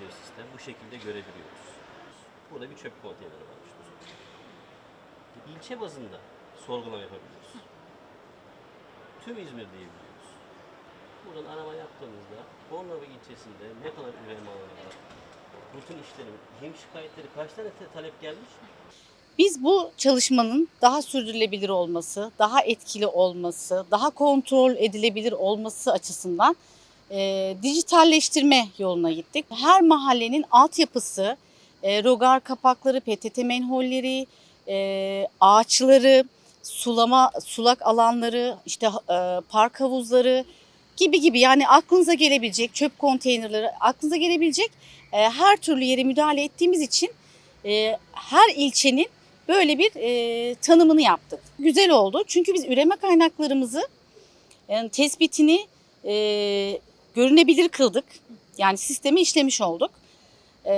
bir sistem. Bu şekilde görebiliyoruz. Burada bir çöp konteyneri varmış. İlçe bazında sorgulama yapabiliyoruz. Tüm İzmir diyebiliyoruz. Buradan arama yaptığımızda Bornova ilçesinde ne kadar üreme alanı var? Rutin işlerim, hem şikayetleri kaç tane talep gelmiş? Biz bu çalışmanın daha sürdürülebilir olması, daha etkili olması, daha kontrol edilebilir olması açısından e, dijitalleştirme yoluna gittik. Her mahallenin altyapısı, e, rogar kapakları, PTT menholleri, e, ağaçları, sulama sulak alanları, işte e, park havuzları gibi gibi yani aklınıza gelebilecek çöp konteynerleri, aklınıza gelebilecek e, her türlü yere müdahale ettiğimiz için e, her ilçenin böyle bir e, tanımını yaptık. Güzel oldu çünkü biz üreme kaynaklarımızı yani tespitini e, görünebilir kıldık. Yani sisteme işlemiş olduk. E,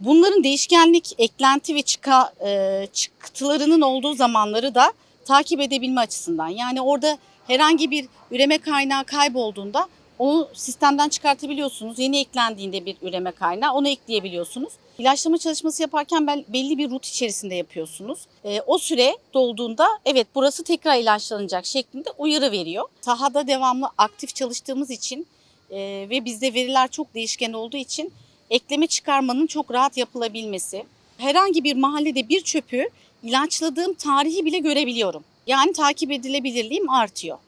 bunların değişkenlik, eklenti ve çıka, e, çıktılarının olduğu zamanları da takip edebilme açısından. Yani orada herhangi bir üreme kaynağı kaybolduğunda onu sistemden çıkartabiliyorsunuz. Yeni eklendiğinde bir üreme kaynağı onu ekleyebiliyorsunuz. İlaçlama çalışması yaparken bel- belli bir rut içerisinde yapıyorsunuz. Ee, o süre dolduğunda evet burası tekrar ilaçlanacak şeklinde uyarı veriyor. Sahada devamlı aktif çalıştığımız için e, ve bizde veriler çok değişken olduğu için ekleme çıkarmanın çok rahat yapılabilmesi. Herhangi bir mahallede bir çöpü ilaçladığım tarihi bile görebiliyorum. Yani takip edilebilirliğim artıyor.